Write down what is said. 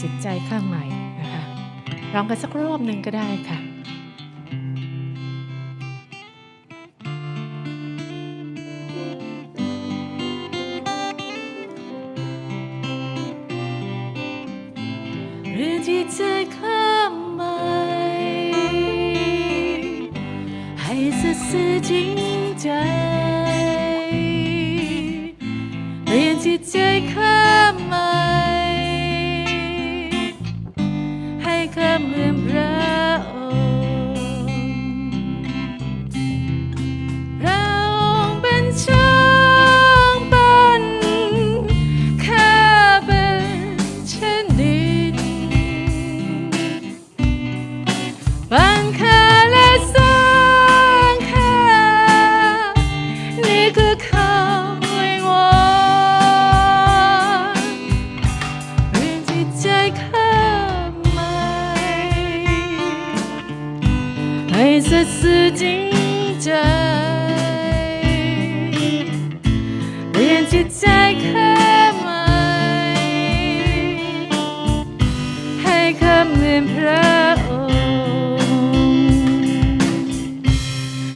จิตใจข้างในนะคะร้องกันสักรอบหนึ่งก็ได้ค่ะหรือที่ใจข้ามไปให้สัตย์ซื่อจริงใจเปลี่ยนจิตใจข้า ใจข้ามให้สัตย์ซื่อจริงใจเรียนจิตใจข้ามให้คำเหมือนพระ